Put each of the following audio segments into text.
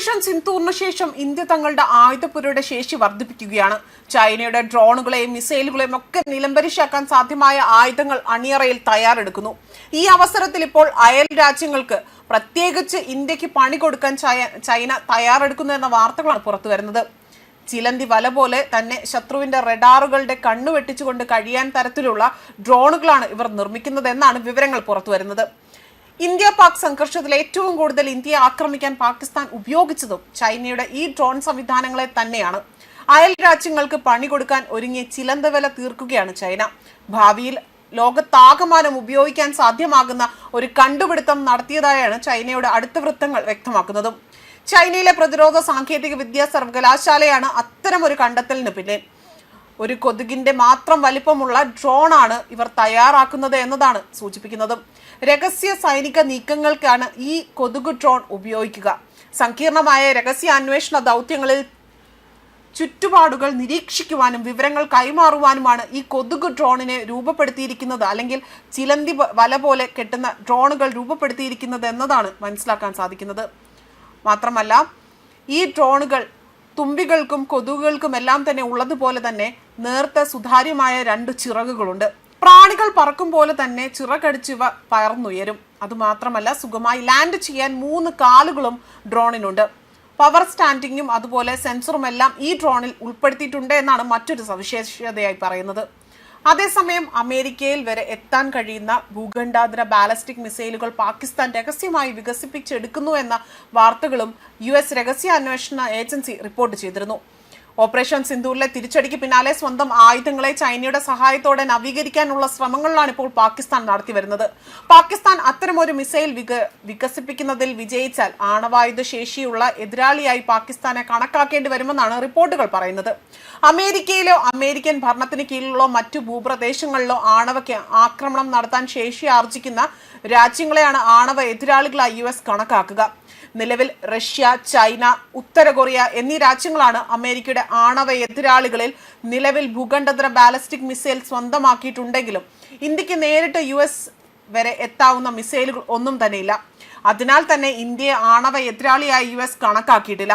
Operation സിന്ധൂറിന് ശേഷം India തങ്ങളുടെ ആയുധപ്പുരയുടെ ശേഷി വർദ്ധിപ്പിക്കുകയാണ്. ചൈനയുടെ ഡ്രോണുകളെയും മിസൈലുകളെയും ഒക്കെ നിലംപരിശാക്കാൻ സാധ്യമായ ആയുധങ്ങൾ അണിയറയിൽ തയ്യാറെടുക്കുന്നു. ഈ അവസരത്തിൽ ഇപ്പോൾ അയൽ രാജ്യങ്ങൾക്ക് പ്രത്യേകിച്ച് ഇന്ത്യയ്ക്ക് പണി കൊടുക്കാൻ ചൈന തയ്യാറെടുക്കുന്നു എന്ന വാർത്തകളാണ് പുറത്തു വരുന്നത്. ചിലന്തി വല പോലെ തന്നെ ശത്രുവിന്റെ റഡാറുകളുടെ കണ്ണു വെട്ടിച്ചുകൊണ്ട് കഴിയാൻ തരത്തിലുള്ള ഡ്രോണുകളാണ് ഇവർ നിർമ്മിക്കുന്നത് എന്നാണ് വിവരങ്ങൾ പുറത്തുവരുന്നത് ഇന്ത്യ പാക് സംഘർഷത്തിൽ ഏറ്റവും കൂടുതൽ ഇന്ത്യയെ ആക്രമിക്കാൻ പാകിസ്ഥാൻ ഉപയോഗിച്ചതും ചൈനയുടെ ഈ ഡ്രോൺ സംവിധാനങ്ങളെ തന്നെയാണ്. അയൽ രാജ്യങ്ങൾക്ക് പണി കൊടുക്കാൻ ഒരുങ്ങിയ ചിലന്തവല തീർക്കുകയാണ് ചൈന. ഭാവിയിൽ ലോകത്താകമാനം ഉപയോഗിക്കാൻ സാധ്യമാകുന്ന ഒരു കണ്ടുപിടുത്തം നടത്തിയതായാണ് ചൈനയുടെ അടുത്ത വൃത്തങ്ങൾ വ്യക്തമാക്കുന്നതും. ചൈനയിലെ പ്രതിരോധ സാങ്കേതിക വിദ്യാ സർവകലാശാലയാണ് അത്തരം ഒരു കണ്ടെത്തലിന് പിന്നിൽ. ഒരു കൊതുകിന്റെ മാത്രം വലിപ്പമുള്ള ഡ്രോണാണ് ഇവർ തയ്യാറാക്കുന്നത് എന്നതാണ് സൂചിപ്പിക്കുന്നത്. രഹസ്യ സൈനിക നീക്കങ്ങൾക്കാണ് ഈ കൊതുക് ഡ്രോൺ ഉപയോഗിക്കുക. സങ്കീർണമായ രഹസ്യ അന്വേഷണ ദൗത്യങ്ങളിൽ ചുറ്റുപാടുകൾ നിരീക്ഷിക്കുവാനും വിവരങ്ങൾ കൈമാറുവാനുമാണ് ഈ കൊതുക് ഡ്രോണിനെ രൂപപ്പെടുത്തിയിരിക്കുന്നത്. അല്ലെങ്കിൽ ചിലന്തി വല പോലെ കെട്ടുന്ന ഡ്രോണുകൾ രൂപപ്പെടുത്തിയിരിക്കുന്നത് എന്നതാണ് മനസ്സിലാക്കാൻ സാധിക്കുന്നത്. മാത്രമല്ല ഈ ഡ്രോണുകൾ തുമ്പികൾക്കും കൊതുകുകൾക്കും എല്ലാം തന്നെ ഉള്ളതുപോലെ തന്നെ നേർത്ത സുതാര്യമായ രണ്ട് ചിറകുകളുണ്ട്. പ്രാണികൾ പറക്കും പോലെ തന്നെ ചിറകടിച്ചിവ പറന്നുയരും അതുമാത്രമല്ല സുഖമായി ലാൻഡ് ചെയ്യാൻ മൂന്ന് കാലുകളും ഡ്രോണിനുണ്ട് പവർ സ്റ്റാൻഡിങ്ങും അതുപോലെ സെൻസറും എല്ലാം ഈ ഡ്രോണിൽ ഉൾപ്പെടുത്തിയിട്ടുണ്ട് എന്നാണ് മറ്റൊരു സവിശേഷതയായി പറയുന്നത്. അതേസമയം അമേരിക്കയിൽ വരെ എത്താൻ കഴിയുന്ന ഭൂഖണ്ഡാന്തര ബാലസ്റ്റിക് മിസൈലുകൾ പാകിസ്ഥാൻ രഹസ്യമായി വികസിപ്പിച്ചെടുക്കുന്നു എന്ന വാർത്തകളും യു എസ് രഹസ്യാന്വേഷണ ഏജൻസി റിപ്പോർട്ട് ചെയ്തിരുന്നു. ഓപ്പറേഷൻ സിന്ധൂരിലെ തിരിച്ചടിക്ക് പിന്നാലെ സ്വന്തം ആയുധങ്ങളെ ചൈനയുടെ സഹായത്തോടെ നവീകരിക്കാനുള്ള ശ്രമങ്ങളിലാണ് ഇപ്പോൾ പാകിസ്ഥാൻ നടത്തി വരുന്നത് പാകിസ്ഥാൻ അത്തരമൊരു മിസൈൽ വിക വികസിപ്പിക്കുന്നതിൽ വിജയിച്ചാൽ ആണവായുധ ശേഷിയുള്ള എതിരാളിയായി പാകിസ്ഥാനെ കണക്കാക്കേണ്ടി വരുമെന്നാണ് റിപ്പോർട്ടുകൾ പറയുന്നത്. അമേരിക്കയിലോ അമേരിക്കൻ ഭരണത്തിന് കീഴിലുള്ള മറ്റു ഭൂപ്രദേശങ്ങളിലോ ആണവയ്ക്ക് ആക്രമണം നടത്താൻ ശേഷി ആർജിക്കുന്ന രാജ്യങ്ങളെയാണ് ആണവ എതിരാളികളായി യു എസ് കണക്കാക്കുക. നിലവിൽ റഷ്യ ചൈന ഉത്തര കൊറിയ എന്നീ രാജ്യങ്ങളാണ് അമേരിക്കയുടെ ആണവ എതിരാളികളിൽ നിലവിൽ ഭൂഖണ്ഡതര ബാലസ്റ്റിക് മിസൈൽ സ്വന്തമാക്കിയിട്ടുണ്ടെങ്കിലും ഇന്ത്യയ്ക്ക് നേരിട്ട് യു വരെ എത്താവുന്ന മിസൈലുകൾ ഒന്നും തന്നെയില്ല. അതിനാൽ തന്നെ ഇന്ത്യയെ ആണവ എതിരാളിയായി യു എസ് കണക്കാക്കിയിട്ടില്ല.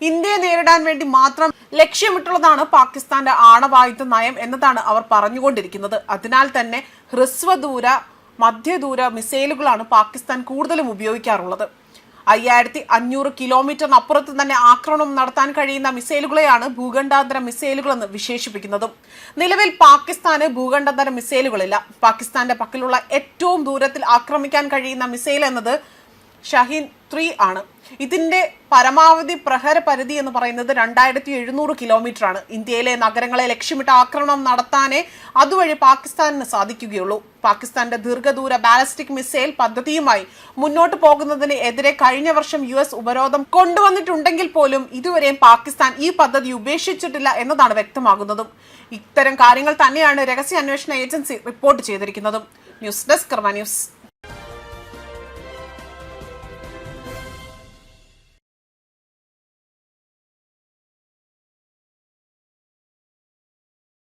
ഇന്ത്യയെ നേരിടാൻ വേണ്ടി മാത്രം ലക്ഷ്യമിട്ടുള്ളതാണ് പാകിസ്ഥാന്റെ ആണവായുധ നയം എന്നതാണ് അവർ പറഞ്ഞുകൊണ്ടിരിക്കുന്നത്. അതിനാൽ തന്നെ ഹ്രസ്വദൂര മധ്യദൂര മിസൈലുകളാണ് പാകിസ്ഥാൻ കൂടുതലും ഉപയോഗിക്കാറുള്ളത്. അയ്യായിരത്തി അഞ്ഞൂറ് കിലോമീറ്ററിനപ്പുറത്ത് തന്നെ ആക്രമണം നടത്താൻ കഴിയുന്ന മിസൈലുകളെയാണ് ഭൂഖണ്ഡാന്തര മിസൈലുകളെന്ന് വിശേഷിപ്പിക്കുന്നതും. നിലവിൽ പാകിസ്ഥാന് ഭൂഖണ്ഡാന്തര മിസൈലുകളില്ല. പാകിസ്ഥാന്റെ പക്കലുള്ള ഏറ്റവും ദൂരത്തിൽ ആക്രമിക്കാൻ കഴിയുന്ന മിസൈൽ എന്നത് ഷഹീൻ ത്രീ ആണ്. ഇതിന്റെ പരമാവധി പ്രഹര പരിധി എന്ന് പറയുന്നത് രണ്ടായിരത്തി എഴുന്നൂറ് കിലോമീറ്റർ ആണ് ഇന്ത്യയിലെ നഗരങ്ങളെ ലക്ഷ്യമിട്ട് ആക്രമണം നടത്താനേ അതുവഴി പാകിസ്ഥാനിന് സാധിക്കുകയുള്ളൂ. പാകിസ്ഥാന്റെ ദീർഘദൂര ബാലിസ്റ്റിക് മിസൈൽ പദ്ധതിയുമായി മുന്നോട്ട് പോകുന്നതിന് എതിരെ കഴിഞ്ഞ വർഷം യു എസ് ഉപരോധം കൊണ്ടുവന്നിട്ടുണ്ടെങ്കിൽ പോലും ഇതുവരെയും പാകിസ്ഥാൻ ഈ പദ്ധതി ഉപേക്ഷിച്ചിട്ടില്ല എന്നതാണ് വ്യക്തമാകുന്നതും. ഇത്തരം കാര്യങ്ങൾ തന്നെയാണ് രഹസ്യ അന്വേഷണ agency report ചെയ്തിരിക്കുന്നതും. News desk news.